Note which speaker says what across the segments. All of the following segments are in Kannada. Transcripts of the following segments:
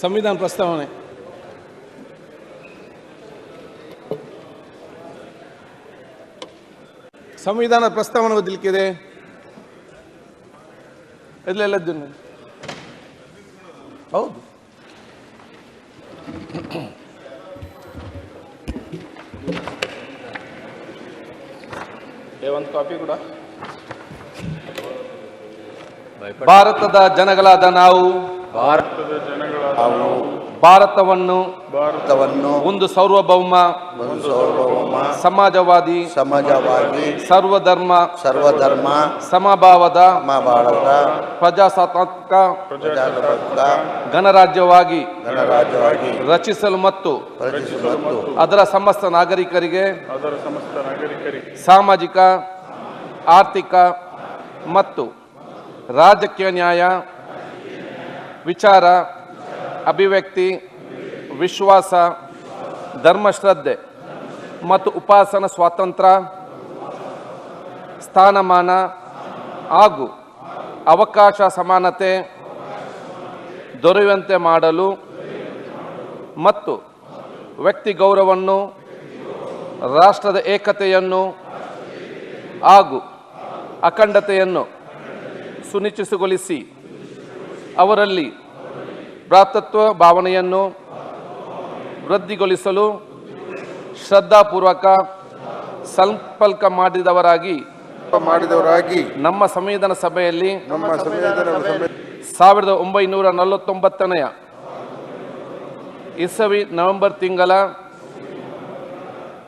Speaker 1: ಸಂವಿಧಾನ ಪ್ರಸ್ತಾವನೆ. ಸಂವಿಧಾನ ಪ್ರಸ್ತಾವನೆ ಓದಲಿಕ್ಕಿದೆ? ಎಲ್ಲೆಲ್ಲದ್ದು ಹೌದು. ಒಂದು ಕಾಪಿ ಕೂಡ. ಭಾರತದ ಜನಗಳಾದ ನಾವು
Speaker 2: ಭಾರತದ ಜನಗಳಾದ
Speaker 1: ಭಾರತವನ್ನು
Speaker 3: ಭಾರತವನ್ನು
Speaker 1: ಒಂದು ಸಾರ್ವಭೌಮ
Speaker 3: ಸಾರ್ವಭೌಮ
Speaker 1: ಸಮಾಜವಾದಿ
Speaker 3: ಸಮಾಜವಾಗಿ
Speaker 1: ಸರ್ವಧರ್ಮ
Speaker 3: ಸರ್ವಧರ್ಮ
Speaker 1: ಸಮಭಾವದ
Speaker 3: ಸಮಭಾವದ
Speaker 1: ಪ್ರಜಾಸತ್ತಾತ್ಮಕ
Speaker 3: ಪ್ರಜಾಸತ್ತಾತ್ಮಕ
Speaker 1: ಗಣರಾಜ್ಯವಾಗಿ
Speaker 3: ಗಣರಾಜ್ಯವಾಗಿ
Speaker 1: ರಚಿಸಲು ಮತ್ತು
Speaker 3: ರಚಿಸಲು ಮತ್ತು
Speaker 1: ಅದರ ಸಮಸ್ತ ನಾಗರಿಕರಿಗೆ
Speaker 2: ಅದರ ಸಮಸ್ತ ನಾಗರಿಕರಿಗೆ
Speaker 1: ಸಾಮಾಜಿಕ ಆರ್ಥಿಕ ಮತ್ತು ರಾಜಕೀಯ ನ್ಯಾಯ ವಿಚಾರ ಅಭಿವ್ಯಕ್ತಿ, ವಿಶ್ವಾಸ, ಧರ್ಮಶ್ರದ್ಧೆ ಮತ್ತು ಉಪಾಸನ ಸ್ವಾತಂತ್ರ್ಯ, ಸ್ಥಾನಮಾನ ಹಾಗೂ ಅವಕಾಶ ಸಮಾನತೆ ದೊರೆಯುವಂತೆ ಮಾಡಲು ಮತ್ತು ವ್ಯಕ್ತಿ ಗೌರವವನ್ನು, ರಾಷ್ಟ್ರದ ಏಕತೆಯನ್ನು ಹಾಗೂ ಅಖಂಡತೆಯನ್ನು ಸುನಿಶ್ಚಿತಗೊಳಿಸಿ ಅವರಲ್ಲಿ ಭ್ರಾತೃತ್ವ ಭಾವನೆಯನ್ನು ವೃದ್ಧಿಗೊಳಿಸಲು ಶ್ರದ್ಧಾಪೂರ್ವಕ ಸಂಪರ್ಕ ಮಾಡಿದವರಾಗಿ
Speaker 3: ಮಾಡಿದವರಾಗಿ
Speaker 1: ನಮ್ಮ ಸಂವಿಧಾನ ಸಭೆಯಲ್ಲಿ
Speaker 3: ನಮ್ಮ ಸಂವಿಧಾನ ಸಭೆ
Speaker 1: ಸಾವಿರದ ಒಂಬೈನೂರ ನಲವತ್ತೊಂಬತ್ತನೆಯ ಇಸವಿ ನವೆಂಬರ್ ತಿಂಗಳ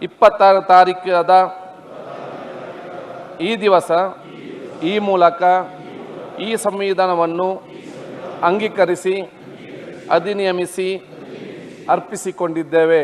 Speaker 1: ಇಪ್ಪತ್ತಾರು ತಾರೀಕಾದ ಈ ದಿವಸ ಈ ಮೂಲಕ ಈ ಸಂವಿಧಾನವನ್ನು ಅಂಗೀಕರಿಸಿ ಅಧಿನಿಯಮಿಸಿ ಅರ್ಪಿಸಿಕೊಂಡಿದ್ದೇವೆ.